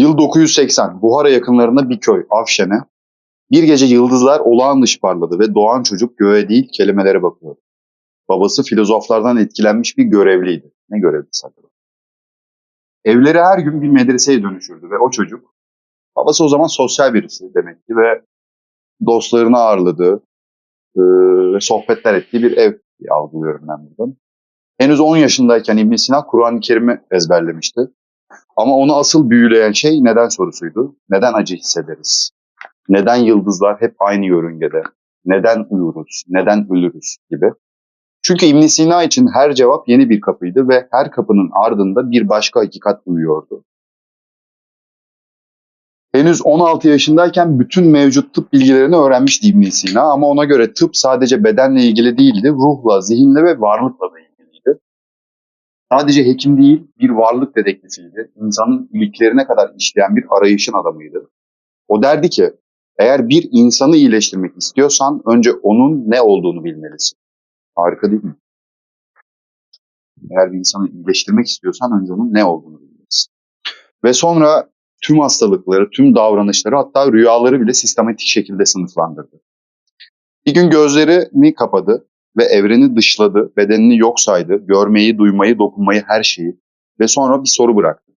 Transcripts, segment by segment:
Yıl 980. Buhara yakınlarında bir köy, Afşen'e. Bir gece yıldızlar olağan dışı parladı ve doğan çocuk göğe değil kelimelere bakıyor. Babası filozoflardan etkilenmiş bir görevliydi. Ne görevlisi acaba? Evleri her gün bir medreseye dönüşürdü ve o çocuk, babası o zaman sosyal birisi demek ki ve dostlarını ağırladığı ve sohbetler ettiği bir ev algılıyorum ben buradan. Henüz 10 yaşındayken İbn Sina Kur'an-ı Kerim'i ezberlemişti. Ama onu asıl büyüleyen şey neden sorusuydu. Neden acı hissederiz? Neden yıldızlar hep aynı yörüngede? Neden uyuruz? Neden ölürüz gibi. Çünkü İbn Sina için her cevap yeni bir kapıydı ve her kapının ardında bir başka hakikat uyuyordu. Henüz 16 yaşındayken bütün mevcut tıp bilgilerini öğrenmişti İbn Sina ama ona göre tıp sadece bedenle ilgili değildi, ruhla, zihinle ve varlıkla da ilgiliydi. Sadece hekim değil, bir varlık dedektifiydi. İnsanın iliklerine kadar işleyen bir arayışın adamıydı. O derdi ki, eğer bir insanı iyileştirmek istiyorsan önce onun ne olduğunu bilmelisin. Harika değil mi? Eğer bir insanı iyileştirmek istiyorsan önce onun ne olduğunu bilmelisin. Ve sonra tüm hastalıkları, tüm davranışları hatta rüyaları bile sistematik şekilde sınıflandırdı. Bir gün gözlerini kapadı ve evreni dışladı, bedenini yok saydı, görmeyi, duymayı, dokunmayı, her şeyi ve sonra bir soru bıraktı.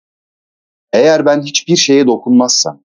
Eğer ben hiçbir şeye dokunmazsam,